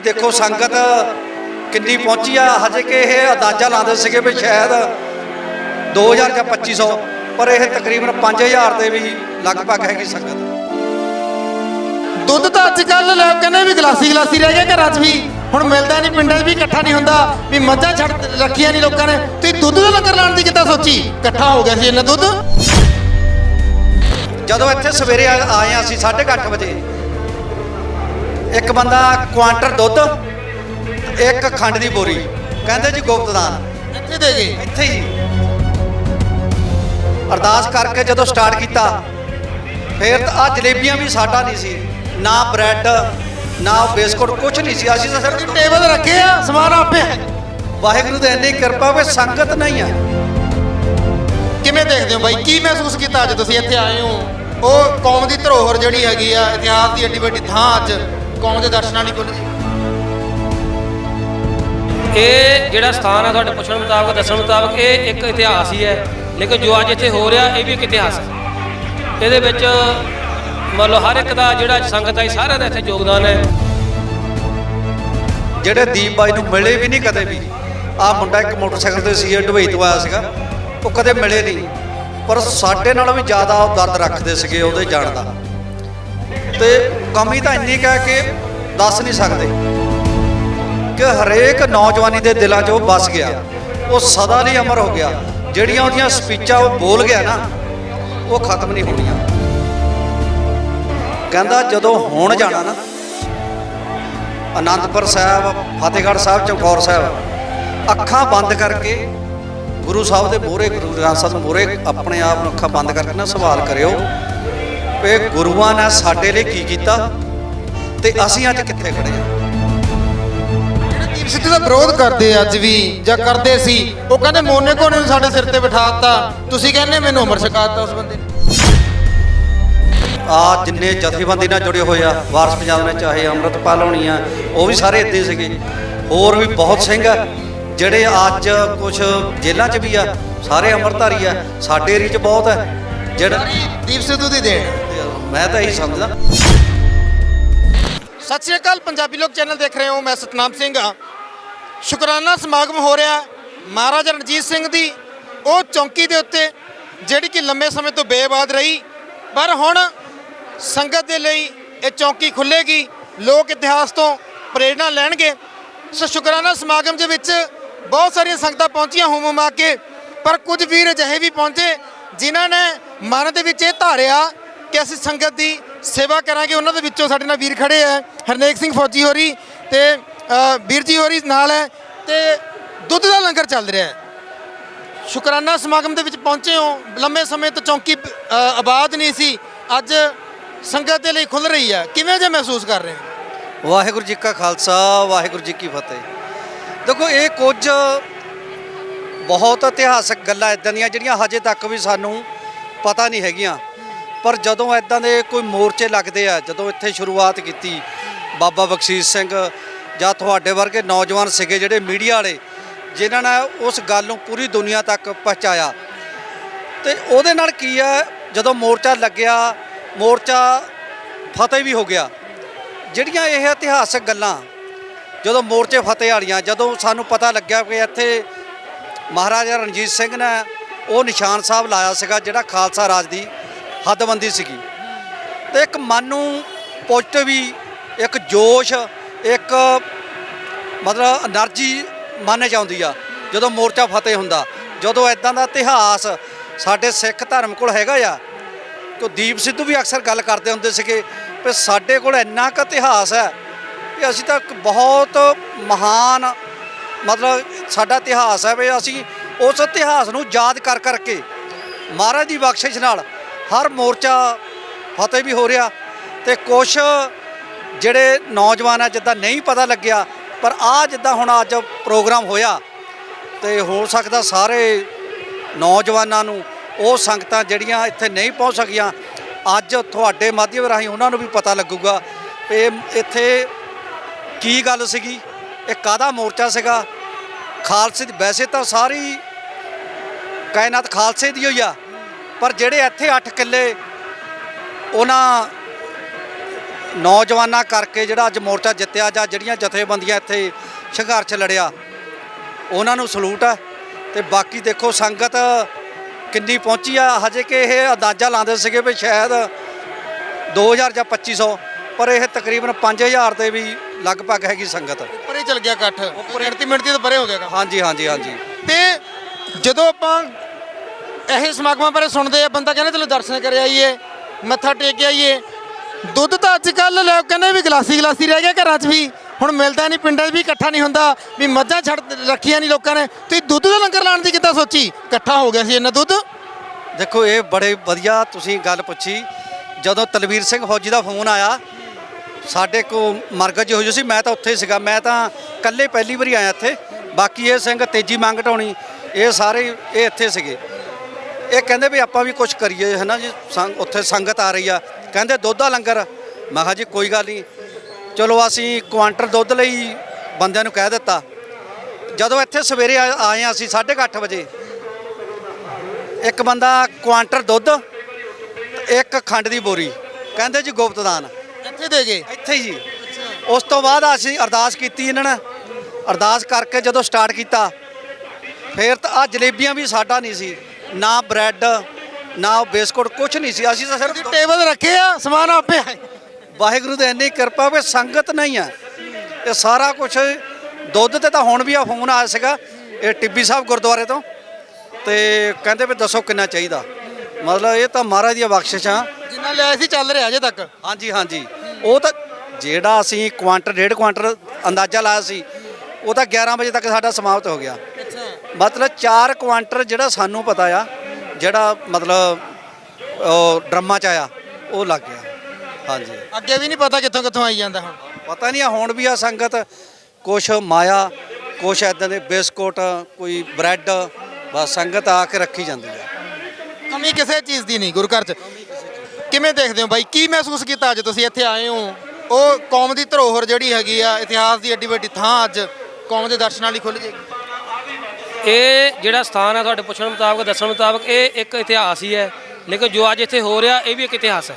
ਬਾਕੀ ਦੇਖੋ ਸੰਗਤ ਕਿੰਨੀ ਪਹੁੰਚੀ ਆ। ਹਜੇ ਕਿ ਇਹ ਅੰਦਾਜ਼ਾ ਲਾਉਂਦੇ ਸੀਗੇ ਵੀ ਸ਼ਾਇਦ 2000 ਜਾਂ 2500 ਪਰ ਇਹ ਤਕਰੀਬਨ 5000 ਦੇ ਵੀ ਲਗਭਗ ਹੈਗੀ ਸੰਗਤ। ਦੁੱਧ ਤਾਂ ਅੱਜ ਕੱਲ ਲੋਕ ਕਹਿੰਦੇ ਵੀ ਗਲਾਸੀ ਗਲਾਸੀ ਰਹਿ ਗਿਆ ਘਰਾਂ 'ਚ ਵੀ। ਹੁਣ ਮਿਲਦਾ ਨਹੀਂ ਪਿੰਡਾਂ 'ਚ ਵੀ ਇਕੱਠਾ ਨਹੀਂ ਹੁੰਦਾ। ਵੀ ਮੱਝਾਂ ਛੱਡ ਰੱਖੀਆਂ ਨਹੀਂ ਲੋਕਾਂ ਨੇ। ਤੁਸੀਂ ਦੁੱਧ ਦਾ ਲੰਗਰ ਲਾਉਣ ਦੀ ਕਿੱਦਾਂ ਸੋਚੀ? ਇਕੱਠਾ ਹੋ ਗਿਆ ਸੀ ਇਹਨਾਂ ਦੁੱਧ। ਜਦੋਂ ਇੱਥੇ ਸਵੇਰੇ ਆ- ਆਏ ਹਾਂ ਅਸੀਂ 8:30 ਵਜੇ ਇੱਕ ਬੰਦਾ ਕੁਆਂਟਰ ਦੁੱਧ ਇੱਕ ਖੰਡ ਦੀ ਬੋਰੀ। ਕਹਿੰਦੇ ਜੀ ਗੁਪਤਦਾਨ। ਇੱਥੇ ਦੇ ਗਏ ਇੱਥੇ ਹੀ। ਅਰਦਾਸ ਕਰਕੇ ਜਦੋਂ ਸਟਾਰਟ ਕੀਤਾ ਫਿਰ ਤਾਂ ਆ ਜਲੇਬੀਆਂ ਵੀ ਸਾਡਾ ਨਹੀਂ ਸੀ। ਨਾ ਬ੍ਰੈਡ ਨਾ ਬਿਸਕੁਟ ਕੁਝ ਨਹੀਂ ਸੀ। ਅਸੀਂ ਤਾਂ ਸਿਰਫ ਟੇਬਲ ਰੱਖੇ ਆ ਸਮਾਨ ਆਪੇ। ਵਾਹਿਗੁਰੂ ਦੀ ਇੰਨੀ ਕਿਰਪਾ ਵੀ ਸੰਗਤ ਨਹੀਂ ਆ। ਕਿਵੇਂ ਦੇਖਦੇ ਹੋ ਬਾਈ? ਕੀ ਮਹਿਸੂਸ ਕੀਤਾ ਅੱਜ ਤੁਸੀਂ ਇੱਥੇ ਆਏ ਹੋ? ਉਹ ਕੌਮ ਦੀ ਧਰੋਹਰ ਜਿਹੜੀ ਹੈਗੀ ਆ ਇਤਿਹਾਸ ਦੀ ਏਡੀ ਵੱਡੀ ਥਾਂ ਅੱਜ। ਕੌਮ ਦੇ ਦਰਸ਼ਨਾਂ ਲਈ ਖੁੱਲ੍ਹ ਜੀ ਇਹ ਜਿਹੜਾ ਸਥਾਨ ਹੈ ਤੁਹਾਡੇ ਪੁੱਛਣ ਮੁਤਾਬਕ ਦੱਸਣ ਮੁਤਾਬਕ ਇਹ ਇੱਕ ਇਤਿਹਾਸ ਹੀ ਹੈ। ਲੇਕਿਨ ਜੋ ਅੱਜ ਇੱਥੇ ਹੋ ਰਿਹਾ ਇਹ ਵੀ ਇੱਕ ਇਤਿਹਾਸ ਹੈ। ਇਹਦੇ ਵਿੱਚ ਮੰਨ ਲਓ ਹਰ ਇੱਕ ਦਾ ਜਿਹੜਾ ਸੰਗਤ ਆਈ ਸਾਰਿਆਂ ਦਾ ਇੱਥੇ ਯੋਗਦਾਨ ਹੈ। ਜਿਹੜੇ ਦੀਪ ਬਾਈ ਨੂੰ ਮਿਲੇ ਵੀ ਨਹੀਂ ਕਦੇ ਵੀ ਆ ਮੁੰਡਾ ਇੱਕ ਮੋਟਰਸਾਈਕਲ ਤੇ ਸੀ ਦੁਬਈ ਤੋਂ ਆਇਆ ਸੀਗਾ। ਉਹ ਕਦੇ ਮਿਲੇ ਨਹੀਂ। ਪਰ ਸਾਡੇ ਨਾਲੋਂ ਵੀ ਜ਼ਿਆਦਾ ਉਹ ਦਰਦ ਰੱਖਦੇ ਸੀਗੇ ਉਹਦੇ ਜਾਣ ਦਾ। ਤੇ ਕਮੀ ਤਾਂ ਇੰਨੀ ਕਹਿ ਹੈ ਕਿ ਦੱਸ ਨਹੀਂ ਸਕਦੇ ਕਿ ਹਰੇਕ ਨੌਜਵਾਨੀ ਦੇ ਦਿਲਾਂ 'ਚ ਉਹ ਵੱਸ ਗਿਆ। ਉਹ ਸਦਾ ਲਈ ਅਮਰ ਹੋ ਗਿਆ। ਜਿਹੜੀਆਂ ਉਹਦੀਆਂ ਸਪੀਚਾਂ ਉਹ ਬੋਲ ਗਿਆ ਨਾ, ਉਹ ਖਤਮ ਨਹੀਂ ਹੋਣੀਆਂ। ਕਹਿੰਦਾ ਜਦੋਂ ਹੋਣ ਜਾਣਾ ਨਾ, ਅਨੰਦਪੁਰ ਸਾਹਿਬ, ਫਤਿਹਗੜ੍ਹ ਸਾਹਿਬ ਚਮਕੌਰ ਸਾਹਿਬ, ਅੱਖਾਂ ਬੰਦ ਕਰਕੇ ਗੁਰੂ ਸਾਹਿਬ ਦੇ ਮੋਹਰੇ, ਗੁਰੂ ਗ੍ਰੰਥ ਸਾਹਿਬ ਦੇ ਮੋਹਰੇ ਆਪਣੇ ਆਪ ਨੂੰ ਅੱਖਾਂ ਬੰਦ ਕਰਕੇ ਨਾ ਸਵਾਲ ਕਰਿਓ ਕਿ ਗੁਰੂਆਂ ਨੇ ਸਾਡੇ ਲਈ ਕੀ ਕੀਤਾ? ਤੇ ਅਸੀਂ ਅੱਜ ਕਿੱਥੇ ਖੜੇ ਹਾਂ? ਜਿਹੜੇ ਦੀਪ ਸਿੱਧੂ ਦਾ ਵਿਰੋਧ ਕਰਦੇ ਆ ਅੱਜ ਵੀ ਜਾਂ ਕਰਦੇ ਸੀ ਉਹ ਕਹਿੰਦੇ ਮੋਨੇ ਕੋਨੇ ਨੂੰ ਸਾਡੇ ਸਿਰ ਤੇ ਬਿਠਾਤਾ ਤੁਸੀਂ ਕਹਿੰਦੇ ਮੈਨੂੰ ਉਮਰ ਛਕਾਤਾ ਉਸ ਬੰਦੇ ਆ ਜਿੰਨੇ ਜਥੇਬੰਦੀ ਨਾਲ ਜੁੜੇ ਹੋਏ ਆ ਵਾਰਸ ਪੰਜਾਬ ਨੇ ਚਾਹੇ ਅੰਮ੍ਰਿਤਪਾਲ ਹੋਣੀ ਆ ਉਹ ਵੀ ਸਾਰੇ ਇੱਥੇ ਸੀਗੇ। ਹੋਰ ਵੀ ਬਹੁਤ ਸਿੰਘ ਆ ਜਿਹੜੇ ਅੱਜ ਕੁਝ ਜੇਲ੍ਹਾਂ 'ਚ ਵੀ ਆ ਸਾਰੇ ਅੰਮ੍ਰਿਤਧਾਰੀ ਆ ਸਾਡੇ ਏਰੀਏ 'ਚ ਬਹੁਤ ਹੈ ਜਿਹੜਾ ਦੀਪ ਸਿੱਧੂ ਦੀ ਦੇਣ। ਮੈਂ ਤਾਂ ਇਹੀ ਸਮਝਦਾ। ਸਤਿ ਸ਼੍ਰੀ ਅਕਾਲ, ਪੰਜਾਬੀ ਲੋਕ ਚੈਨਲ ਦੇਖ ਰਹੇ ਹੋ, ਮੈਂ ਸਤਨਾਮ ਸਿੰਘ। ਹਾਂ ਸ਼ੁਕਰਾਨਾ ਸਮਾਗਮ ਹੋ ਰਿਹਾ ਮਹਾਰਾਜਾ ਰਣਜੀਤ ਸਿੰਘ ਦੀ ਉਹ ਚੌਂਕੀ ਦੇ ਉੱਤੇ, ਜਿਹੜੀ ਕਿ ਲੰਮੇ ਸਮੇਂ ਤੋਂ ਬੇਬਾਦ ਰਹੀ। ਪਰ ਹੁਣ ਸੰਗਤ ਦੇ ਲਈ ਇਹ ਚੌਂਕੀ ਖੁੱਲੇਗੀ ਲੋਕ ਇਤਿਹਾਸ ਤੋਂ ਪ੍ਰੇਰਣਾ ਲੈਣਗੇ। ਸੋ ਸ਼ੁਕਰਾਨਾ ਸਮਾਗਮ ਦੇ ਵਿੱਚ ਬਹੁਤ ਸਾਰੀਆਂ ਸੰਗਤਾਂ ਪਹੁੰਚੀਆਂ ਹੁਮ ਹੁਮਾ ਕੇ, ਪਰ ਕੁਝ ਵੀਰ ਅਜਿਹੇ ਵੀ ਪਹੁੰਚੇ ਜਿਨ੍ਹਾਂ ਨੇ ਮਨ ਦੇ ਵਿੱਚ ਇਹ ਧਾਰਿਆ ਕਿ ਅਸੀਂ ਸੰਗਤ ਦੀ ਸੇਵਾ ਕਰਾਂਗੇ? ਉਹਨਾਂ ਦੇ ਵਿੱਚੋਂ ਸਾਡੇ ਨਾਲ ਵੀਰ ਖੜੇ ਆ, ਹਰਨੇਕ ਸਿੰਘ ਫੌਜੀ ਹੋਰੀ ਤੇ ਵੀਰ ਜੀ ਹੋਰੀ ਨਾਲ ਹੈ ਤੇ ਦੁੱਧ ਦਾ ਲੰਗਰ ਚੱਲ ਰਿਹਾ ਹੈ। ਸ਼ੁਕਰਾਨਾ ਸਮਾਗਮ ਦੇ ਵਿੱਚ ਪਹੁੰਚੇ ਹੋ। ਲੰਮੇ ਸਮੇਂ ਤੋਂ ਚੌਂਕੀ ਆਬਾਦ ਨਹੀਂ ਸੀ। ਅੱਜ ਸੰਗਤ ਦੇ ਲਈ ਖੁੱਲ ਰਹੀ ਹੈ। ਕਿਵੇਂ ਜੇ ਮਹਿਸੂਸ ਕਰ ਰਹੇ ਹੋ? ਵਾਹਿਗੁਰੂ ਜੀ ਕਾ ਖਾਲਸਾ, ਵਾਹਿਗੁਰੂ ਜੀ ਕੀ ਫਤਿਹ। ਦੇਖੋ, ਇਹ ਕੁਝ ਬਹੁਤ ਇਤਿਹਾਸਕ ਗੱਲਾਂ ਇਦਾਂ ਦੀਆਂ ਜਿਹੜੀਆਂ ਹਜੇ ਤੱਕ ਵੀ ਸਾਨੂੰ ਪਤਾ ਨਹੀਂ ਹੈਗੀਆਂ। ਪਰ ਜਦੋਂ ਇਦਾਂ ਦੇ ਕੋਈ ਮੋਰਚੇ ਲੱਗਦੇ ਆ, ਜਦੋਂ ਇੱਥੇ ਸ਼ੁਰੂਆਤ ਕੀਤੀ ਬਾਬਾ ਬਖਸ਼ੀਸ਼ ਸਿੰਘ ਜਾਂ ਤੁਹਾਡੇ ਵਰਗੇ ਨੌਜਵਾਨ ਸੀਗੇ ਜਿਹੜੇ ਮੀਡੀਆ ਵਾਲੇ, ਜਿਨ੍ਹਾਂ ਨੇ ਉਸ ਗੱਲ ਨੂੰ ਪੂਰੀ ਦੁਨੀਆ ਤੱਕ ਪਹੁੰਚਾਇਆ। ਤੇ ਉਹਦੇ ਨਾਲ ਕੀ ਆ, ਜਦੋਂ ਮੋਰਚਾ ਲੱਗਿਆ, ਮੋਰਚਾ ਫਤਿਹ ਵੀ ਹੋ ਗਿਆ। ਜਿਹੜੀਆਂ ਇਹ ਇਤਿਹਾਸਕ ਗੱਲਾਂ, ਜਦੋਂ ਮੋਰਚੇ ਫਤਿਹ ਵਾਲੀਆਂ, ਜਦੋਂ ਸਾਨੂੰ ਪਤਾ ਲੱਗਿਆ ਕਿ ਇੱਥੇ ਮਹਾਰਾਜਾ ਰਣਜੀਤ ਸਿੰਘ ਨੇ ਉਹ ਨਿਸ਼ਾਨ ਸਾਹਿਬ ਲਾਇਆ ਸੀਗਾ, ਜਿਹੜਾ ਖਾਲਸਾ ਰਾਜ ਦੀ ਹੱਦਬੰਦੀ ਸੀਗੀ। ਤੇ ਇੱਕ ਮਨ ਨੂੰ ਪੋਜ਼ਿਟਿਵੀ ਇੱਕ ਜੋਸ਼, ਇੱਕ ਮਤਲਬ એનર્ਜੀ ਮਨ 'ਚ ਆਉਂਦੀ ਆ, ਜਦੋਂ ਮੋਰਚਾ ਫਤਿਹ ਹੁੰਦਾ, ਜਦੋਂ ਐਦਾਂ ਦਾ ਇਤਿਹਾਸ ਸਾਡੇ ਸਿੱਖ ਧਰਮ ਕੋਲ ਹੈਗਾ ਆ, ਕੋ ਦੀਪ ਸਿੱਧੂ ਵੀ ਅਕਸਰ ਗੱਲ ਕਰਦੇ ਹੁੰਦੇ ਸੀਗੇ ਕਿ ਸਾਡੇ ਕੋਲ ਇੰਨਾ ਕੁ ਇਤਿਹਾਸ ਹੈ ਕਿ ਅਸੀਂ ਤਾਂ ਬਹੁਤ ਮਹਾਨ ਮਤਲਬ ਸਾਡਾ ਇਤਿਹਾਸ ਹੈ ਵੀ ਅਸੀਂ ਉਸ ਇਤਿਹਾਸ ਨੂੰ ਯਾਦ ਕਰ ਕਰਕੇ ਮਹਾਰਾਜ ਦੀ ਬਖਸ਼ਿਸ਼ ਨਾਲ ਹਰ ਮੋਰਚਾ ਫਤਿਹ ਵੀ ਹੋ ਰਿਹਾ ਤੇ ਕੁਛ ਜਿਹੜੇ ਨੌਜਵਾਨ ਆ, ਜਿੱਦਾਂ ਨਹੀਂ ਪਤਾ ਲੱਗਿਆ, ਪਰ ਆ ਜਿੱਦਾਂ ਹੁਣ ਅੱਜ ਪ੍ਰੋਗਰਾਮ ਹੋਇਆ ਤੇ ਹੋ ਸਕਦਾ ਸਾਰੇ ਨੌਜਵਾਨਾਂ ਨੂੰ ਉਹ ਸੰਗਤਾਂ ਜਿਹੜੀਆਂ ਇੱਥੇ ਨਹੀਂ ਪਹੁੰਚ ਸਕੀਆਂ, ਅੱਜ ਤੁਹਾਡੇ ਮਾਧਿਅਮ ਰਾਹੀਂ ਉਹਨਾਂ ਨੂੰ ਵੀ ਪਤਾ ਲੱਗੂਗਾ ਇਹ ਇੱਥੇ ਕੀ ਗੱਲ ਸੀਗੀ, ਇਹ ਕਾਹਦਾ ਮੋਰਚਾ ਸੀਗਾ? ਖਾਲਸੇ ਦੀ ਵੈਸੇ ਤਾਂ ਸਾਰੀ ਕਾਇਨਾਤ ਖਾਲਸੇ ਦੀ ਹੋਈ ਆ ਪਰ ਜਿਹੜੇ ਇੱਥੇ 8 ਕਿੱਲੇ ਉਹਨਾਂ ਨੌਜਵਾਨਾਂ ਕਰਕੇ ਜਿਹੜਾ ਅੱਜ ਮੋਰਚਾ ਜਿੱਤਿਆ ਜਾਂ ਜਿਹੜੀਆਂ ਜਥੇਬੰਦੀਆਂ ਇੱਥੇ ਸੰਘਰਸ਼ ਲੜਿਆ ਉਹਨਾਂ ਨੂੰ ਸਲੂਟ ਹੈ ਤੇ ਬਾਕੀ ਦੇਖੋ ਸੰਗਤ ਕਿੰਨੀ ਪਹੁੰਚੀ ਆ। ਹਜੇ ਕਿ ਇਹ ਅੰਦਾਜ਼ਾ ਲਾਉਂਦੇ ਸੀਗੇ ਵੀ ਸ਼ਾਇਦ 2000 ਜਾਂ 2500 ਪਰ ਇਹ ਤਕਰੀਬਨ 5000 ਦੇ ਵੀ ਲਗਭਗ ਹੈਗੀ ਸੰਗਤ। ਪਰੇ ਚਲ ਗਿਆ ਇਕੱਠ। ਗਿਣਤੀ ਮਿੰਟੀ ਤੋਂ ਪਰੇ ਹੋ ਗਿਆ ਹਾਂਜੀ ਹਾਂਜੀ ਹਾਂਜੀ। ਤੇ ਜਦੋਂ ਆਪਾਂ ਇਹ ਸਮਾਗਮਾਂ ਬਾਰੇ ਸੁਣਦੇ ਆ, ਬੰਦਾ ਕਹਿੰਦਾ ਚਲੋ ਦਰਸ਼ਨ ਕਰ ਆਈਏ, ਮੱਥਾ ਟੇਕ ਕੇ ਆਈਏ। ਦੁੱਧ ਤਾਂ ਅੱਜ ਕੱਲ ਲੋਕ ਕਹਿੰਦੇ ਵੀ ਗਲਾਸੀ ਗਲਾਸੀ ਰਹਿ ਗਿਆ ਘਰਾਂ 'ਚ ਵੀ, ਹੁਣ ਮਿਲਦਾ ਨਹੀਂ, ਪਿੰਡਾਂ 'ਚ ਵੀ ਇਕੱਠਾ ਨਹੀਂ ਹੁੰਦਾ, ਵੀ ਮੱਝਾਂ ਛੱਡ ਰੱਖੀਆਂ ਨਹੀਂ ਲੋਕਾਂ ਨੇ। ਤੁਸੀਂ ਦੁੱਧ ਦਾ ਲੰਗਰ ਲਾਉਣ ਦੀ ਕਿੱਦਾਂ ਸੋਚੀ? ਇਕੱਠਾ ਹੋ ਗਿਆ ਸੀ ਇੰਨਾ ਦੁੱਧ। ਦੇਖੋ, ਇਹ ਬੜੇ ਵਧੀਆ ਤੁਸੀਂ ਗੱਲ ਪੁੱਛੀ। ਜਦੋਂ ਤਲਵੀਰ ਸਿੰਘ ਫੌਜੀ ਦਾ ਫੋਨ ਆਇਆ, ਸਾਡੇ ਕੋ ਮਰਗਜ ਹੋ ਸੀ, ਮੈਂ ਤਾਂ ਉੱਥੇ ਹੀ ਸੀਗਾ। ਮੈਂ ਤਾਂ ਇਕੱਲੇ ਪਹਿਲੀ ਵਾਰੀ ਆਇਆ ਇੱਥੇ। ਬਾਕੀ ਇਹ ਸਿੰਘ ਤੇਜੀ ਮੰਗ ਢਾਉਣੀ ਇਹ ਸਾਰੇ ਇਹ ਇੱਥੇ ਸੀਗੇ। ਇਹ ਕਹਿੰਦੇ ਵੀ ਆਪਾਂ ਵੀ ਕੁਝ ਕਰੀਏ ਹੈ ਨਾ ਜੀ? ਸੰਗ- ਉੱਥੇ ਸੰਗਤ ਆ ਰਹੀ ਆ। ਕਹਿੰਦੇ ਦੁੱਧ ਦਾ ਲੰਗਰ। ਮੈਂ ਕਿਹਾ ਜੀ ਕੋਈ ਗੱਲ ਨਹੀਂ। ਚਲੋ ਅਸੀਂ ਕੁਆਂਟਰ ਦੁੱਧ ਲਈ ਬੰਦਿਆਂ ਨੂੰ ਕਹਿ ਦਿੱਤਾ। ਜਦੋਂ ਇੱਥੇ ਸਵੇਰੇ ਆ- ਆਏ ਹਾਂ ਅਸੀਂ 8:30 ਵਜੇ ਇੱਕ ਬੰਦਾ ਕੁਆਂਟਰ ਦੁੱਧ ਤੇ ਇੱਕ ਖੰਡ ਦੀ ਬੋਰੀ। ਕਹਿੰਦੇ ਜੀ ਗੁਪਤ ਦਾਨ ਇੱਥੇ ਦੇ ਗਏ? ਇੱਥੇ ਹੀ। ਜੀ ਉਸ ਤੋਂ ਬਾਅਦ ਅਸੀਂ ਅਰਦਾਸ ਕੀਤੀ ਇਹਨਾਂ ਨੇ ਅਰਦਾਸ ਕਰਕੇ ਜਦੋਂ ਸਟਾਰਟ ਕੀਤਾ ਫਿਰ ਤਾਂ ਆ ਜਲੇਬੀਆਂ ਵੀ ਸਾਡਾ ਨਹੀਂ ਸੀ। ਨਾ ਬ੍ਰੈਡ ਨਾ ਬਿਸਕੁਟ ਕੁਝ ਨਹੀਂ ਸੀ। ਅਸੀਂ ਤਾਂ ਸਿਰਫ ਟੇਬਲ ਰੱਖੇ ਆ ਸਮਾਨ ਆਪੇ ਆਏ। ਵਾਹਿਗੁਰੂ ਦੀ ਇੰਨੀ ਕਿਰਪਾ ਵੀ ਸੰਗਤ ਨਹੀਂ ਆ। ਇਹ ਸਾਰਾ ਕੁਝ ਦੁੱਧ ਤੇ ਤਾਂ ਹੁਣ ਵੀ ਆ ਫੋਨ ਆਇਆ ਸੀਗਾ ਇਹ ਟਿੱਬੀ ਸਾਹਿਬ ਗੁਰਦੁਆਰੇ ਤੋਂ। ਤੇ ਕਹਿੰਦੇ ਵੀ ਦੱਸੋ ਕਿੰਨਾ ਚਾਹੀਦਾ। ਮਤਲਬ ਇਹ ਤਾਂ ਮਹਾਰਾਜ ਦੀ ਬਖਸ਼ਿਸ਼ ਆ। ਜਿੰਨਾ ਲਿਆ ਸੀ ਚੱਲ ਰਿਹਾ ਅਜੇ ਤੱਕ। ਹਾਂਜੀ ਹਾਂਜੀ। ਉਹ ਤਾਂ ਜਿਹੜਾ ਅਸੀਂ ਕੁਆਂਟਰ ਡੇਢ ਕੁਆਂਟਰ ਅੰਦਾਜ਼ਾ ਲਾਇਆ ਸੀ ਉਹ ਤਾਂ 11 ਵਜੇ ਤੱਕ ਸਾਡਾ ਸਮਾਪਤ ਹੋ ਗਿਆ। ਮਤਲਬ 4 ਕੁਆਂਟਰ ਜਿਹੜਾ ਸਾਨੂੰ ਪਤਾ ਆ ਜਿਹੜਾ ਮਤਲਬ ਉਹ ਡਰਮਾਂ ਚ ਆਇਆ ਉਹ ਲੱਗ ਗਿਆ। ਹਾਂਜੀ। ਅੱਗੇ ਵੀ ਨਹੀਂ ਪਤਾ ਕਿੱਥੋਂ ਕਿੱਥੋਂ ਆਈ ਜਾਂਦਾ ਹੁਣ। ਪਤਾ ਨਹੀਂ ਆ ਹੁਣ ਵੀ ਆ ਸੰਗਤ ਕੁਛ ਮਾਇਆ ਕੁਛ ਐਦਾਂ ਦੇ ਬਿਸਕੁਟ ਕੋਈ ਬ੍ਰੈਡ ਬਸ ਸੰਗਤ ਆ ਕੇ ਰੱਖੀ ਜਾਂਦੀ ਹੈ ਕਮੀ ਕਿਸੇ ਚੀਜ਼ ਦੀ ਨਹੀਂ ਗੁਰੂ ਘਰ 'ਚ। ਕਿਵੇਂ ਦੇਖਦੇ ਹੋ ਬਾਈ? ਕੀ ਮਹਿਸੂਸ ਕੀਤਾ ਅੱਜ ਤੁਸੀਂ ਇੱਥੇ ਆਏ ਹੋ? ਉਹ ਕੌਮ ਦੀ ਧਰੋਹਰ ਜਿਹੜੀ ਹੈਗੀ ਆ ਇਤਿਹਾਸ ਦੀ ਏਡੀ ਵੱਡੀ ਥਾਂ ਅੱਜ ਕੌਮ ਦੇ ਦਰਸ਼ਨਾਂ ਲਈ ਖੁੱਲ ਜੇਗੀ ਇਹ ਜਿਹੜਾ ਸਥਾਨ ਹੈ ਤੁਹਾਡੇ ਪੁੱਛਣ ਮੁਤਾਬਕ, ਦੱਸਣ ਮੁਤਾਬਕ ਇਹ ਇੱਕ ਇਤਿਹਾਸ ਹੀ ਹੈ। ਲੇਕਿਨ ਜੋ ਅੱਜ ਇੱਥੇ ਹੋ ਰਿਹਾ, ਇਹ ਵੀ ਇੱਕ ਇਤਿਹਾਸ ਹੈ।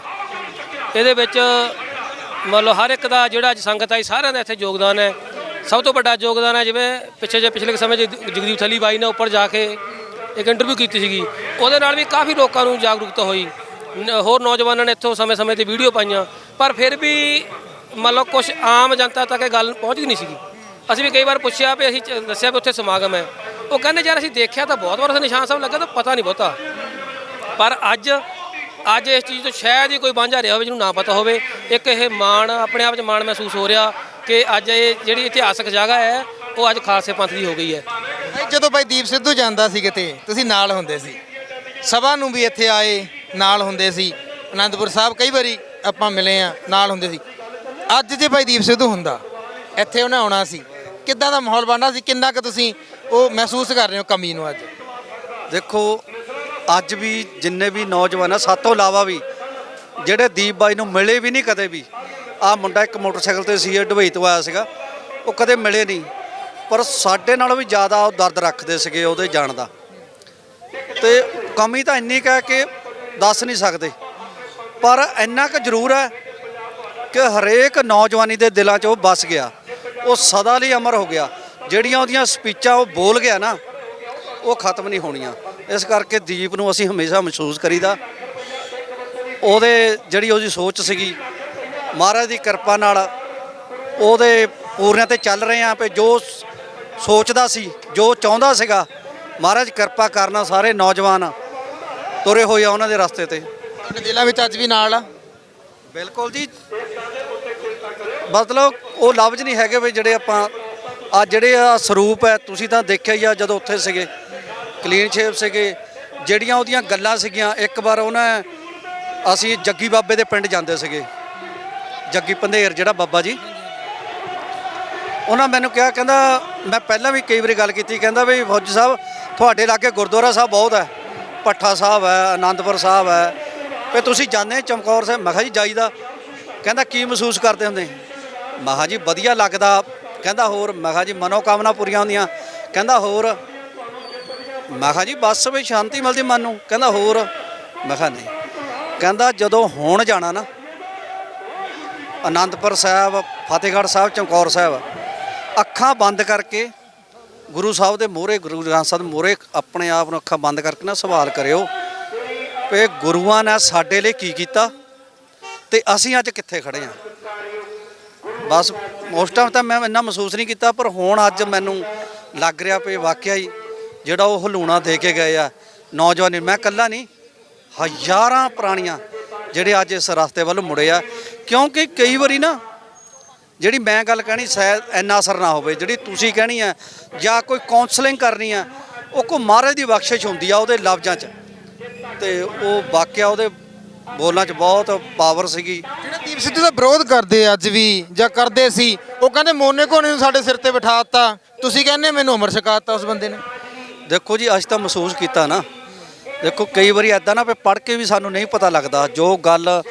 ਇਹਦੇ ਵਿੱਚ ਮੰਨ ਲਓ ਹਰ ਇੱਕ ਦਾ ਜਿਹੜਾ ਅੱਜ ਸੰਗਤ ਆਈ, ਸਾਰਿਆਂ ਦਾ ਇੱਥੇ ਯੋਗਦਾਨ ਹੈ। ਸਭ ਤੋਂ ਵੱਡਾ ਯੋਗਦਾਨ ਹੈ, ਜਿਵੇਂ ਪਿੱਛੇ ਜੇ ਪਿਛਲੇ ਸਮੇਂ 'ਚ ਜਗਦੀਪ ਥਲੀ ਬਾਈ ਨੇ ਉੱਪਰ ਜਾ ਕੇ ਇੱਕ ਇੰਟਰਵਿਊ ਕੀਤੀ ਸੀਗੀ। ਉਹਦੇ ਨਾਲ ਵੀ ਕਾਫੀ ਲੋਕਾਂ ਨੂੰ ਜਾਗਰੂਕਤਾ ਹੋਈ। ਹੋਰ ਨੌਜਵਾਨਾਂ ਨੇ ਇੱਥੋਂ ਸਮੇਂ-ਸਮੇਂ ਤੇ ਵੀਡੀਓ ਪਾਈਆਂ। ਪਰ ਫਿਰ ਵੀ ਮੰਨ ਲਓ ਕੁਝ ਆਮ ਜਨਤਾ ਤੱਕ ਇਹ ਗੱਲ ਪਹੁੰਚਦੀ ਨਹੀਂ ਸੀਗੀ। ਅਸੀਂ ਵੀ ਕਈ ਵਾਰ ਪੁੱਛਿਆ ਵੀ ਅਸੀਂ ਦੱਸਿਆ ਵੀ ਉੱਥੇ ਸਮਾਗਮ ਹੈ। ਉਹ ਕਹਿੰਦੇ ਯਾਰ ਅਸੀਂ ਦੇਖਿਆ ਤਾਂ ਬਹੁਤ ਵਾਰ ਉੱਥੇ ਨਿਸ਼ਾਨ ਸਾਹਿਬ ਲੱਗਾ ਤਾਂ ਪਤਾ ਨਹੀਂ ਬਹੁਤਾ। ਪਰ ਅੱਜ ਅੱਜ ਇਸ ਚੀਜ਼ ਤੋਂ ਸ਼ਾਇਦ ਹੀ ਕੋਈ ਵਾਂਝਾ ਰਿਹਾ ਹੋਵੇ ਜਿਹਨੂੰ ਨਾ ਪਤਾ ਹੋਵੇ। ਇੱਕ ਇਹ ਮਾਣ ਆਪਣੇ ਆਪ 'ਚ ਮਾਣ ਮਹਿਸੂਸ ਹੋ ਰਿਹਾ ਕਿ ਅੱਜ ਇਹ ਜਿਹੜੀ ਇਤਿਹਾਸਕ ਜਗ੍ਹਾ ਹੈ ਉਹ ਅੱਜ ਖਾਲਸੇ ਪੰਥ ਦੀ ਹੋ ਗਈ ਹੈ। ਬਾਈ, ਜਦੋਂ ਭਾਈ ਦੀਪ ਸਿੱਧੂ ਜਾਂਦਾ ਸੀ ਕਿਤੇ ਤੁਸੀਂ ਨਾਲ ਹੁੰਦੇ ਸੀ। ਸਭਾ ਨੂੰ ਵੀ ਇੱਥੇ ਆਏ ਨਾਲ ਹੁੰਦੇ ਸੀ। ਅਨੰਦਪੁਰ ਸਾਹਿਬ ਕਈ ਵਾਰੀ ਆਪਾਂ ਮਿਲੇ ਆ ਨਾਲ ਹੁੰਦੇ ਸੀ। ਅੱਜ ਜੇ ਭਾਈ ਦੀਪ ਸਿੱਧੂ ਹੁੰਦਾ ਇੱਥੇ ਉਹਨੇ ਆਉਣਾ ਸੀ। ਕਿੱਦਾਂ ਦਾ ਮਾਹੌਲ ਬਣਨਾ ਸੀ? ਕਿੰਨਾ ਕੁ ਤੁਸੀਂ ਉਹ ਮਹਿਸੂਸ ਕਰ ਰਹੇ ਹੋ ਕਮੀ ਨੂੰ ਅੱਜ? ਦੇਖੋ, ਅੱਜ ਵੀ ਜਿੰਨੇ ਵੀ ਨੌਜਵਾਨ ਆ ਸਾਤੋਂ ਇਲਾਵਾ ਵੀ ਜਿਹੜੇ ਦੀਪ ਬਾਈ ਨੂੰ ਮਿਲੇ ਵੀ ਨਹੀਂ ਕਦੇ ਵੀ ਆ ਮੁੰਡਾ ਇੱਕ ਮੋਟਰਸਾਈਕਲ ਤੇ ਸੀ, ਇਹ ਦੁਬਈ ਤੋਂ ਆਇਆ ਸੀਗਾ, ਉਹ ਕਦੇ ਮਿਲੇ ਨਹੀਂ। ਪਰ ਸਾਡੇ ਨਾਲੋਂ ਵੀ ਜ਼ਿਆਦਾ ਉਹ ਦਰਦ ਰੱਖਦੇ ਸੀਗੇ ਉਹਦੇ ਜਾਣ ਦਾ। ਤੇ ਕਮੀ ਤਾਂ ਇੰਨੀ ਕੁ ਹੈ ਕਿ ਦੱਸ ਨਹੀਂ ਸਕਦੇ। ਪਰ ਇੰਨਾ ਕੁ ਜ਼ਰੂਰ ਹੈ ਕਿ ਹਰੇਕ ਨੌਜਵਾਨੀ ਦੇ ਦਿਲਾਂ 'ਚ ਉਹ ਵੱਸ ਗਿਆ। ਉਹ ਸਦਾ ਲਈ ਅਮਰ ਹੋ ਗਿਆ। ਜਿਹੜੀਆਂ ਉਹਦੀਆਂ ਸਪੀਚਾਂ ਉਹ ਬੋਲ ਗਿਆ ਨਾ ਉਹ ਖਤਮ ਨਹੀਂ ਹੋਣੀਆਂ। ਇਸ ਕਰਕੇ ਦੀਪ ਨੂੰ ਅਸੀਂ ਹਮੇਸ਼ਾ ਮਹਿਸੂਸ ਕਰੀਦਾ। ਉਹਦੇ ਜਿਹੜੀ ਉਹਦੀ ਸੋਚ ਸੀਗੀ ਮਹਾਰਾਜ ਦੀ ਕਿਰਪਾ ਨਾਲ ਉਹਦੇ ਪੂਰਿਆਂ ਤੇ ਚੱਲ ਰਹੇ ਆ ਪਏ ਜੋ ਸੋਚਦਾ ਸੀ ਜੋ ਚਾਹੁੰਦਾ ਸੀਗਾ ਮਹਾਰਾਜ ਕਿਰਪਾ ਕਰਨਾ ਸਾਰੇ ਨੌਜਵਾਨ ਤੁਰੇ ਹੋਏ ਆ ਉਹਨਾਂ ਦੇ ਰਸਤੇ ਤੇ। ਤੁਹਾਡੇ ਦਿਲਾਂ ਵਿੱਚ ਅੱਜ ਵੀ ਨਾਲ ਆ? ਬਿਲਕੁਲ ਜੀ। ਮਤਲਬ ਉਹ ਲਫ਼ਜ਼ ਨਹੀਂ ਹੈਗੇ ਵੀ ਜਿਹੜੇ ਆਪਾਂ ਆ ਜਿਹੜੇ ਆ ਸਰੂਪ ਹੈ, ਤੁਸੀਂ ਤਾਂ ਦੇਖਿਆ ਹੀ ਆ ਜਦੋਂ ਉੱਥੇ ਸੀਗੇ, ਕਲੀਨ ਸ਼ੇਪ ਸੀਗੇ, ਜਿਹੜੀਆਂ ਉਹਦੀਆਂ ਗੱਲਾਂ ਸੀਗੀਆਂ, ਇੱਕ ਵਾਰ ਉਹਨਾਂ ਅਸੀਂ ਜੱਗੀ ਬਾਬੇ ਦੇ ਪਿੰਡ ਜਾਂਦੇ ਸੀਗੇ, ਜੱਗੀ ਪੰਧੇਰ, ਜਿਹੜਾ ਬਾਬਾ ਜੀ। ਉਹਨਾਂ ਮੈਨੂੰ ਕਿਹਾ, ਕਹਿੰਦਾ, ਮੈਂ ਪਹਿਲਾਂ ਵੀ ਕਈ ਵਾਰੀ ਗੱਲ ਕੀਤੀ, ਕਹਿੰਦਾ ਵੀ ਫੌਜੀ ਸਾਹਿਬ, ਤੁਹਾਡੇ ਲਾਗੇ ਗੁਰਦੁਆਰਾ ਸਾਹਿਬ ਬਹੁਤ ਹੈ ਪੱਠਾ ਸਾਹਿਬ ਹੈ, ਆਨੰਦਪੁਰ ਸਾਹਿਬ ਹੈ, ਵੀ ਤੁਸੀਂ ਜਾਂਦੇ ਚਮਕੌਰ ਸਾਹਿਬ, ਮੈਂ ਕਿਹਾ ਜੀ ਜਾਈਦਾ। ਕਹਿੰਦਾ, ਕੀ ਮਹਿਸੂਸ ਕਰਦੇ ਹੁੰਦੇ? ਮੈਂ ਜੀ, ਵਧੀਆ ਲੱਗਦਾ ਕਹਿੰਦਾ ਹੋਰ, ਮੈਂ ਕਿਹਾ ਜੀ ਮਨੋ ਕਾਮਨਾ ਪੂਰੀਆਂ ਹੁੰਦੀਆਂ। ਕਹਿੰਦਾ ਹੋਰ, ਮੈਂ ਕਿਹਾ ਜੀ ਬਸ ਵੀ ਸ਼ਾਂਤੀ ਮਿਲਦੀ ਮਨ ਨੂੰ। ਕਹਿੰਦਾ ਹੋਰ, ਮੈਂ ਕਿਹਾ ਨਹੀਂ। ਕਹਿੰਦਾ ਜਦੋਂ ਹੋਣ ਜਾਣਾ ਨਾ, ਅਨੰਦਪੁਰ ਸਾਹਿਬ, ਫਤਿਹਗੜ੍ਹ ਸਾਹਿਬ, ਚਮਕੌਰ ਸਾਹਿਬ, ਅੱਖਾਂ ਬੰਦ ਕਰਕੇ, ਗੁਰੂ ਸਾਹਿਬ ਦੇ ਮੋਹਰੇ, ਗੁਰੂ ਗ੍ਰੰਥ ਸਾਹਿਬ ਮੋਹਰੇ ਆਪਣੇ ਆਪ ਨੂੰ ਅੱਖਾਂ ਬੰਦ ਕਰਕੇ ਨਾ ਸਵਾਲ ਕਰਿਓ ਵੀ ਗੁਰੂਆਂ ਨੇ ਸਾਡੇ ਲਈ ਕੀ ਕੀਤਾ ਤੇ ਅਸੀਂ ਅੱਜ ਕਿੱਥੇ ਖੜੇ ਹਾਂ ਬਸ ਉਸ ਟਾਈਮ ਤਾਂ ਮੈਂ ਇੰਨਾ ਮਹਿਸੂਸ ਨਹੀਂ ਕੀਤਾ, ਪਰ ਹੁਣ ਅੱਜ ਮੈਨੂੰ ਲੱਗ ਰਿਹਾ ਵੀ ਵਾਕਿਆ ਹੀ ਜਿਹੜਾ ਉਹ ਹਲੂਣਾ ਦੇ ਕੇ ਗਏ ਆ ਨੌਜਵਾਨ। ਮੈਂ ਇਕੱਲਾ ਨਹੀਂ, ਹਜ਼ਾਰਾਂ ਪੁਰਾਣੀਆਂ ਜਿਹੜੇ ਅੱਜ ਇਸ ਰਸਤੇ ਵੱਲ ਮੁੜੇ ਆ। ਕਿਉਂਕਿ ਕਈ ਵਾਰੀ ਨਾ ਜਿਹੜੀ ਮੈਂ ਗੱਲ ਕਹਿਣੀ ਸ਼ਾਇਦ ਇੰਨਾ ਅਸਰ ਨਾ ਹੋਵੇ, ਜਿਹੜੀ ਤੁਸੀਂ ਕਹਿਣੀ ਆ ਜਾਂ ਕੋਈ ਕਾਉਂਸਲਿੰਗ ਕਰਨੀ ਆ, ਉਹ ਕੋ ਮਹਾਰਾਜ ਦੀ ਬਖਸ਼ਿਸ਼ ਹੁੰਦੀ ਆ ਉਹਦੇ ਲਫ਼ਜ਼ਾਂ 'ਚ। ਤੇ ਉਹ ਵਾਕਿਆ ਉਹਦੇ ਬੋਲਾਂ 'ਚ ਬਹੁਤ ਪਾਵਰ ਸੀਗੀ। ਜਿਹੜੇ ਦੀਪ ਸਿੱਧੂ ਦਾ ਵਿਰੋਧ ਕਰਦੇ ਅੱਜ ਵੀ ਜਾਂ ਕਰਦੇ ਸੀ ਉਹ ਕਹਿੰਦੇ ਮੋਨੇ ਕੋਨੇ ਨੂੰ ਸਾਡੇ ਸਿਰ ਤੇ ਬਿਠਾਤਾ ਤੁਸੀਂ ਕਹਿੰਦੇ ਮੈਨੂੰ ਅਮਰ ਛਕਾਤਾ ਉਸ ਬੰਦੇ ਨੇ। ਦੇਖੋ ਜੀ ਅੱਜ ਤਾਂ ਮਹਿਸੂਸ ਕੀਤਾ ਨਾ। ਦੇਖੋ ਕਈ ਵਾਰੀ ਐਦਾਂ ਨਾ ਵੀ ਪੜ੍ਹ ਕੇ ਵੀ ਸਾਨੂੰ ਨਹੀਂ ਪਤਾ ਲੱਗਦਾ ਜੋ ਗੱਲ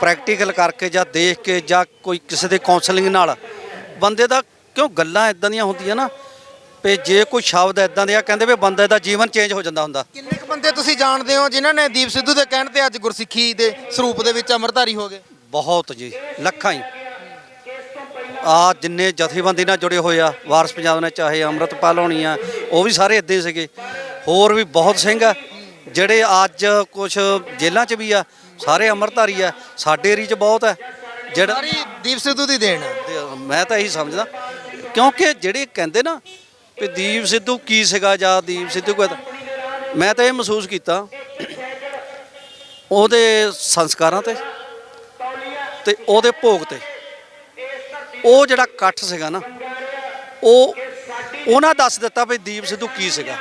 ਪ੍ਰੈਕਟੀਕਲ ਕਰਕੇ ਜਾਂ ਦੇਖ ਕੇ ਜਾਂ ਕੋਈ ਕਿਸੇ ਦੇ ਕਾਉਂਸਲਿੰਗ ਨਾਲ। ਬੰਦੇ ਦਾ ਕਿਉਂ ਗੱਲਾਂ ਐਦਾਂ ਦੀਆਂ ਹੁੰਦੀਆਂ ਨਾ? ਵੀ ਜੇ ਕੋਈ ਸ਼ਬਦ ਐਦਾਂ ਦੇ ਆ ਕਹਿੰਦੇ ਵੀ ਬੰਦੇ ਦਾ ਜੀਵਨ ਚੇਂਜ ਹੋ ਜਾਂਦਾ ਹੁੰਦਾ। ਕਿੰਨੇ ਕੁ ਬੰਦੇ ਤੁਸੀਂ ਜਾਣਦੇ ਹੋ ਜਿਨ੍ਹਾਂ ਨੇ ਦੀਪ ਸਿੱਧੂ ਦੇ ਕਹਿਣ ਤੇ ਅੱਜ ਗੁਰਸਿੱਖੀ ਦੇ ਸਰੂਪ ਦੇ ਵਿੱਚ ਅਮਰਧਾਰੀ ਹੋ ਗਏ? ਬਹੁਤ ਜੀ ਲੱਖਾਂ ਹੀ। ਆ ਜਿੰਨੇ ਜਥੇਬੰਦੀ ਨਾਲ ਜੁੜੇ ਹੋਏ ਆ ਵਾਰਸ ਪੰਜਾਬ ਨੇ ਚਾਹੇ ਅੰਮ੍ਰਿਤਪਾਲ ਹੋਣੀ ਆ ਉਹ ਵੀ ਸਾਰੇ ਇਦਾਂ ਹੀ ਸੀਗੇ। ਹੋਰ ਵੀ ਬਹੁਤ ਸਿੰਘ ਆ ਜਿਹੜੇ ਅੱਜ ਕੁਝ ਜੇਲ੍ਹਾਂ 'ਚ ਵੀ ਆ ਸਾਰੇ ਅੰਮ੍ਰਿਤਧਾਰੀ ਆ ਸਾਡੇ ਏਰੀਏ 'ਚ ਬਹੁਤ ਹੈ ਜਿਹੜਾ ਸਾਰੀ ਦੀਪ ਸਿੱਧੂ ਦੀ ਦੇਣ ਆ। ਮੈਂ ਤਾਂ ਇਹੀ ਸਮਝਦਾ ਕਿਉਂਕਿ ਜਿਹੜੇ ਕਹਿੰਦੇ ਨਾ ਵੀ ਦੀਪ ਸਿੱਧੂ ਕੀ ਸੀਗਾ ਜਾਂ ਦੀਪ ਸਿੱਧੂ ਕੋਈ ਮੈਂ ਤਾਂ ਇਹ ਮਹਿਸੂਸ ਕੀਤਾ ਉਹਦੇ ਸੰਸਕਾਰਾਂ ਤੇ ਤੇ ਉਹਦੇ ਭੋਗ ਤੇ। ਉਹ ਜਿਹੜਾ ਇਕੱਠ ਸੀਗਾ ਨਾ, ਉਹ ਉਹਨਾਂ ਦੱਸ ਦਿੱਤਾ ਵੀ ਦੀਪ ਸਿੱਧੂ ਕੀ ਸੀਗਾ।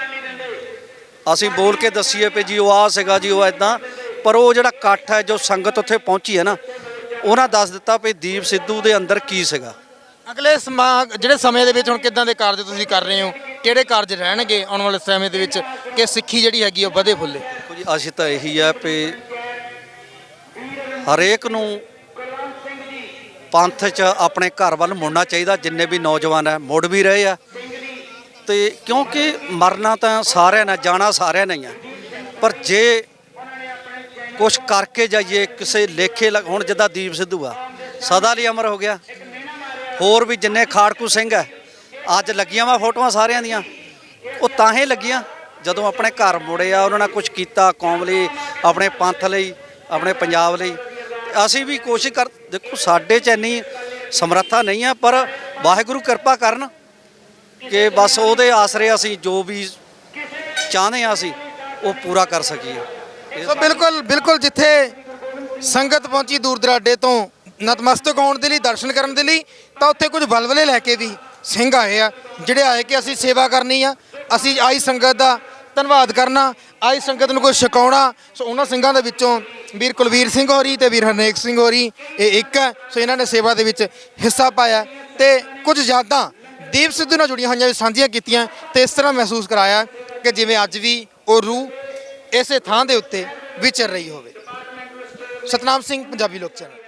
ਅਸੀਂ ਬੋਲ ਕੇ ਦੱਸੀਏ ਵੀ ਜੀ ਉਹ ਆ ਸੀਗਾ, ਜੀ ਉਹ ਐਦਾਂ ਪਰ ਉਹ ਜਿਹੜਾ ਇਕੱਠ ਹੈ, ਜੋ ਸੰਗਤ ਉੱਥੇ ਪਹੁੰਚੀ ਹੈ ਨਾ, ਉਹਨਾਂ ਦੱਸ ਦਿੱਤਾ ਵੀ ਦੀਪ ਸਿੱਧੂ ਦੇ ਅੰਦਰ ਕੀ ਸੀਗਾ। ਅਗਲੇ ਸਮਾ, ਜਿਹੜੇ ਸਮੇਂ ਦੇ ਵਿੱਚ ਹੁਣ ਕਿੱਦਾਂ ਦੇ ਕਾਰਜ ਤੁਸੀਂ ਕਰ ਰਹੇ ਹੋ, ਕਿਹੜੇ ਕਾਰਜ ਰਹਿਣਗੇ ਆਉਣ ਵਾਲੇ ਸਮੇਂ ਦੇ ਵਿੱਚ ਕਿ ਸਿੱਖੀ ਜਿਹੜੀ ਹੈਗੀ ਆ ਉਹ ਵਧੇ ਫੁੱਲੇ? ਦੇਖੋ ਜੀ ਅਸੀਂ ਤਾਂ ਇਹੀ ਆ ਵੀ ਹਰੇਕ ਨੂੰ ਪੰਥ 'ਚ ਆਪਣੇ ਘਰ ਵੱਲ ਮੁੜਨਾ ਚਾਹੀਦਾ, ਜਿੰਨੇ ਵੀ ਨੌਜਵਾਨ ਹੈ ਮੁੜ ਵੀ ਰਹੇ ਆ। ਤੇ ਕਿਉਂਕਿ ਮਰਨਾ ਤਾਂ ਸਾਰਿਆਂ ਨੇ, ਜਾਣਾ ਸਾਰਿਆਂ ਨੇ ਹੀ ਆ। ਪਰ ਜੇ ਕੁਝ ਕਰਕੇ ਜਾਈਏ, ਕਿਸੇ ਲੇਖੇ ਲੱਗ- ਹੁਣ ਜਿੱਦਾਂ ਦੀਪ ਸਿੱਧੂ ਆ, ਸਦਾ ਲਈ ਅਮਰ ਹੋ ਗਿਆ। ਹੋਰ ਵੀ ਜਿੰਨੇ ਖਾੜਕੂ ਸਿੰਘ ਹੈ, ਅੱਜ ਲੱਗੀਆਂ ਵਾ ਫੋਟੋਆਂ ਸਾਰਿਆਂ ਦੀਆਂ। ਉਹ ਤਾਂ ਹੀ ਲੱਗੀਆਂ ਜਦੋਂ ਆਪਣੇ ਘਰ ਮੁੜੇ ਆ, ਉਹਨਾਂ ਨੇ ਕੁਝ ਕੀਤਾ, ਕੌਮ ਲਈ, ਆਪਣੇ ਪੰਥ ਲਈ, ਆਪਣੇ ਪੰਜਾਬ ਲਈ। ਅਸੀਂ ਵੀ ਕੋਸ਼ਿਸ਼ ਕਰ, ਦੇਖੋ ਸਾਡੇ ਚ ਇੰਨੀ ਸਮਰੱਥਾ ਨਹੀਂ ਆ, ਪਰ ਵਾਹਿਗੁਰੂ ਕਿਰਪਾ ਕਰਨ ਕਿ ਬਸ ਉਹਦੇ ਆਸਰੇ ਅਸੀਂ ਜੋ ਵੀ ਚਾਹੁੰਦੇ ਆ ਅਸੀਂ, ਉਹ ਪੂਰਾ ਕਰ ਸਕੀਏ। ਸੋ ਬਿਲਕੁਲ ਬਿਲਕੁਲ ਜਿੱਥੇ ਸੰਗਤ ਪਹੁੰਚੀ ਦੂਰ ਦਰਾਡੇ ਤੋਂ ਨਤਮਸਤਕ ਹੋਣ ਦੇ ਲਈ, ਦਰਸ਼ਨ ਕਰਨ ਦੇ ਲਈ, ਤਾਂ ਉੱਥੇ ਕੁਝ ਬਲਬਲੇ ਲੈ ਕੇ ਵੀ ਸਿੰਘ ਆਏ ਆ, ਜਿਹੜੇ ਆਏ ਕਿ ਅਸੀਂ ਸੇਵਾ ਕਰਨੀ ਆ, ਅਸੀਂ ਆਈ ਸੰਗਤ ਦਾ ਧੰਨਵਾਦ ਕਰਨਾ, ਆਈ ਸੰਗਤ ਨੂੰ ਕੋਈ ਛਕਾਉਣਾ। ਸੋ ਉਹਨਾਂ ਸਿੰਘਾਂ ਦੇ ਵਿੱਚੋਂ ਵੀਰ ਕੁਲਵੀਰ ਸਿੰਘ ਹੋਰੀ ਤੇ ਵੀਰ ਹਰਨੇਕ ਸਿੰਘ ਹੋਰੀ, ਇਹ ਇੱਕ ਹੈ। ਸੋ ਇਹਨਾਂ ਨੇ ਸੇਵਾ ਦੇ ਵਿੱਚ ਹਿੱਸਾ ਪਾਇਆ ਤੇ ਕੁਝ ਯਾਦਾਂ ਦੀਪ ਸਿੱਧੂ ਨਾਲ ਜੁੜੀਆਂ ਹੋਈਆਂ ਵੀ ਸਾਂਝੀਆਂ ਕੀਤੀਆਂ ਤੇ ਇਸ ਤਰ੍ਹਾਂ ਮਹਿਸੂਸ ਕਰਾਇਆ ਕਿ ਜਿਵੇਂ ਅੱਜ ਵੀ ਉਹ ਰੂਹ ਇਸੇ ਥਾਂ ਦੇ ਉੱਤੇ ਵਿਚਰ ਰਹੀ ਹੋਵੇ। ਸਤਨਾਮ ਸਿੰਘ, ਪੰਜਾਬੀ ਲੋਕ ਚੈਨਲ।